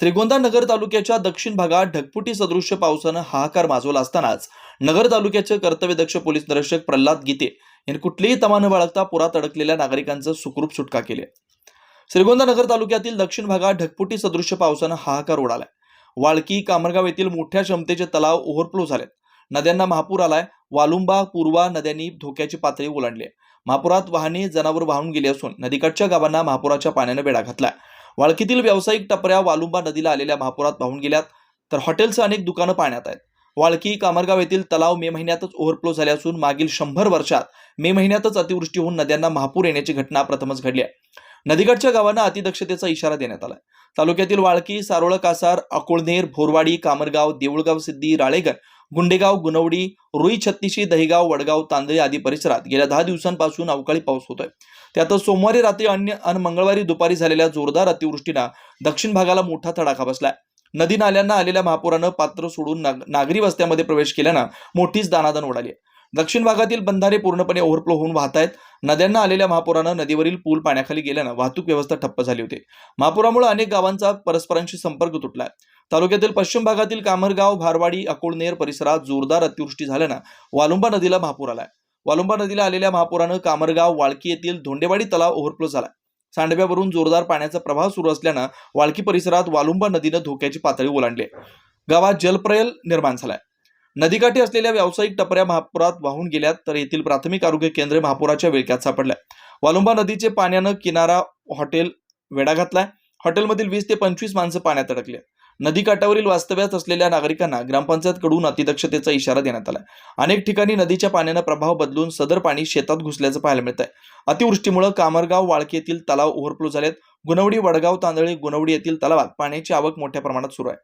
श्रीगोंदा नगर तालुक्याच्या दक्षिण भागात ढगपुटी सदृश्य पावसानं हाहाकार माजवला असतानाच नगर तालुक्याचे कर्तव्यदक्ष पोलीस निरीक्षक प्रल्हाद गीते यांनी कुठलीही तमा न बाळगता पुरात अडकलेल्या नागरिकांचं सुखरूप सुटका केली श्रीगोंदा नगर तालुक्यातील दक्षिण भागात ढगपुटी सदृश्य पावसानं हाहाकार उडालाय वाळकी कामरगाव येथील मोठ्या क्षमतेचे तलाव ओव्हरफ्लो झालेत नद्यांना महापूर आलाय. वालुंबा पूर्वा नद्यांनी धोक्याची पातळी ओलांडली महापुरात वाहने जनावर वाहून गेली असून नदीकाठच्या गावांना महापुराच्या पाण्यानं वेढा घातलाय. वाळकीतील व्यावसायिक टपऱ्या वालुंबा नदीला आलेल्या महापुरात वाहून गेल्यात तर हॉटेलचं अनेक दुकानं पाण्यात आहेत. वाळकी कामरगाव येथील तलाव मे महिन्यातच ओव्हरफ्लो झाले असून मागील शंभर वर्षात मे महिन्यातच अतिवृष्टी होऊन नद्यांना महापूर येण्याची घटना प्रथमच घडली आहे. नदीकाठच्या गावांना अतिदक्षतेचा इशारा देण्यात आला तालुक्यातील वाळकी सारोळ कासार अकोळनेर भोरवाडी कामरगाव देऊळगाव सिद्धी राळेगण गुंडेगाव गुणवडी रुई छत्तीशी दहिगाव वडगाव तांदळी आदी परिसरात गेल्या दहा दिवसांपासून अवकाळी पाऊस होतोय. त्यातच सोमवारी रात्री अन्य आणि मंगळवारी दुपारी झालेल्या जोरदार अतिवृष्टीनं दक्षिण भागाला मोठा तडाखा बसलाय. नदी नाल्यांना आलेल्या महापुरानं पात्र सोडून नाग- नागरी वस्त्यामध्ये प्रवेश केल्यानं मोठीच दानादान उडाली दक्षिण भागातील बंधारे पूर्णपणे ओव्हरफ्लो होऊन वाहत आहेत नद्यांना आलेल्या महापुरानं नदीवरील पूल पाण्याखाली गेल्यानं वाहतूक व्यवस्था ठप्प झाली होती. महापुरामुळे अनेक गावांचा परस्परांशी संपर्क तुटलाय. तालुक्यातील पश्चिम भागातील कामरगाव भारवाडी अकोळनेर परिसरात जोरदार अतिवृष्टी झाल्यानं वालुंबा नदीला महापूर आलाय. वालुंबा नदीला आलेल्या महापुरानं कामरगाव वाळकी येथील धोंडेवाडी तलाव ओव्हरफ्लो झाला सांडव्यावरून जोरदार पाण्याचा प्रवाह सुरू असल्यानं वाळकी परिसरात वालुंबा नदीनं धोक्याची पातळी ओलांडली गावात जलप्रयल निर्माण झालाय. नदीकाठी असलेल्या व्यावसायिक टपऱ्या महापुरात वाहून गेल्यात तर येथील प्राथमिक आरोग्य केंद्रे महापुराच्या विळक्यात सापडल्या. वालुंबा नदीचे पाण्यानं किनारा हॉटेल वेढा घातलाय. हॉटेलमधील वीस ते पंचवीस माणसं पाण्यात अडकली नदीकाठावरील वास्तव्यात असलेल्या नागरिकांना ग्रामपंचायतकडून अतिदक्षतेचा इशारा देण्यात आला अनेक ठिकाणी नदीच्या पाण्यानं प्रभाव बदलून सदर पाणी शेतात घुसल्याचं पाहायला मिळत आहे अतिवृष्टीमुळे कामरगाव वाळकेतील येथील तलाव ओव्हरफ्लो झालेत. गुणवडी वडगाव तांदळी गुणवडी येथील तलावात पाण्याची आवक मोठ्या प्रमाणात सुरू आहे.